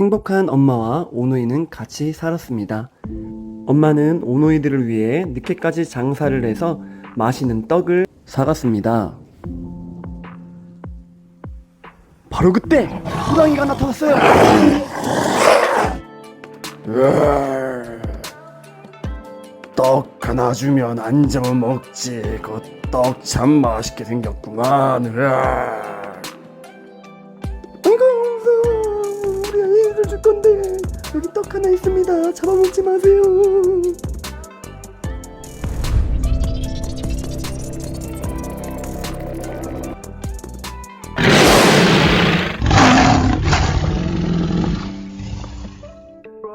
행복한 엄마와 오노이는 같이 살았습니다. 엄마는 오노이들을 위해 늦게까지 장사를 해서 맛있는 떡을 사갔습니다. 바로 그때 호랑이가 나타났어요. 떡 하나 주면 안 잡아먹지. 그 떡 참 맛있게 생겼구만. 으아. 건데 여기 떡 하나 있습니다. 잡아먹지 마세요.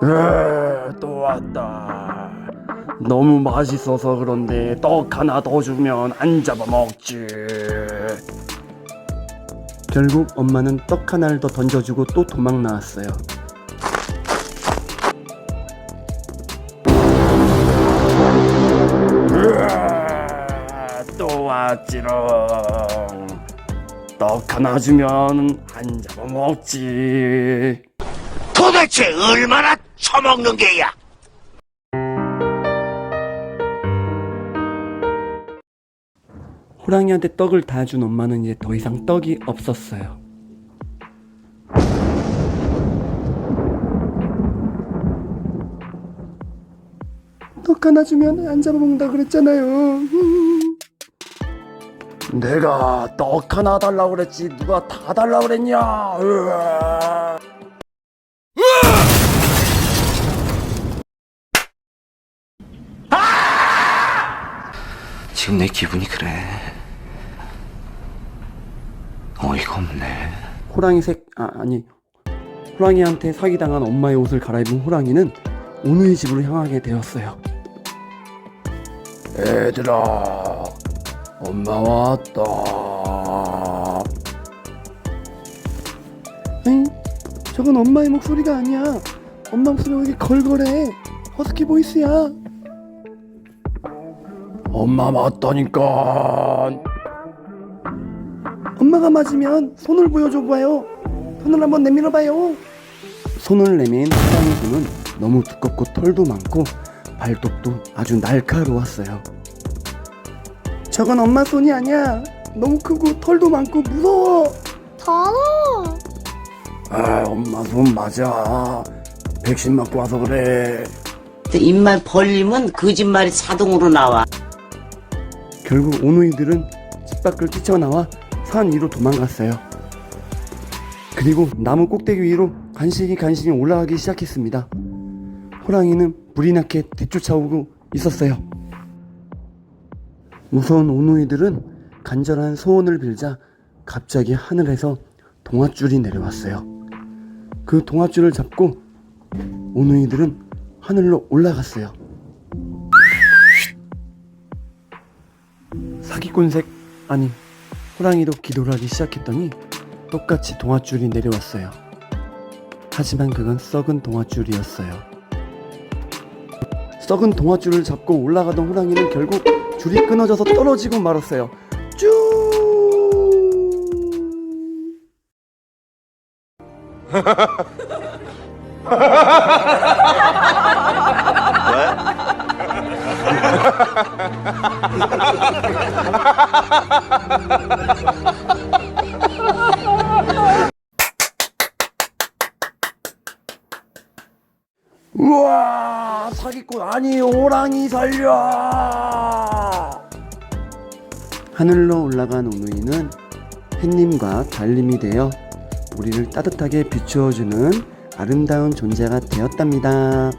으, 또 왔다. 너무 맛있어서 그런데 떡 하나 더 주면 안 잡아먹지. 결국 엄마는 떡 하나를 더 던져주고 또 도망 나왔어요. 또 왔지롱. 떡 하나 주면 안 잡아 먹지. 도대체 얼마나 처먹는 게야? 호랑이한테 떡을 다 준 엄마는 이제 더 이상 떡이 없었어요. 떡 하나 주면 안 잡아먹는다 그랬잖아요. 내가 떡 하나 달라고 그랬지 누가 다 달라고 그랬냐? 으아. 지금 내 기분이 그래. 어이가 없네. 호랑이 색 아 아니 호랑이한테 사기당한 엄마의 옷을 갈아입은 호랑이는 오누이 집으로 향하게 되었어요. 얘들아, 엄마 왔다. 응? 저건 엄마의 목소리가 아니야. 엄마 목소리가 왜 이렇게 걸걸해? 허스키 보이스야. 엄마 맞다니까. 엄마가 맞으면 손을 보여줘 봐요. 손을 한번 내밀어 봐요. 손을 내민 호랑이 손은 너무 두껍고 털도 많고 발톱도 아주 날카로웠어요. 저건 엄마 손이 아니야. 너무 크고 털도 많고 무서워. 더러워. 아, 엄마 손 맞아. 백신 맞고 와서 그래. 입만 벌리면 거짓말이 자동으로 나와. 결국 오누이들은 집 밖을 뛰쳐나와 산 위로 도망갔어요. 그리고 나무 꼭대기 위로 간신히 간신히 올라가기 시작했습니다. 호랑이는 불이 나게 뒤쫓아오고 있었어요. 무서운 오누이들은 간절한 소원을 빌자 갑자기 하늘에서 동아줄이 내려왔어요. 그 동아줄을 잡고 오누이들은 하늘로 올라갔어요. 사기꾼색 아니 호랑이도 기도를 하기 시작했더니 똑같이 동아줄이 내려왔어요. 하지만 그건 썩은 동아줄이었어요. 썩은 동아줄을 잡고 올라가던 호랑이는 결국 줄이 끊어져서 떨어지고 말았어요. 쭉. 우와 사기꾼 아니 호랑이 살려 하늘로 올라간 오누이는 햇님과 달님이 되어 우리를 따뜻하게 비추어주는 아름다운 존재가 되었답니다.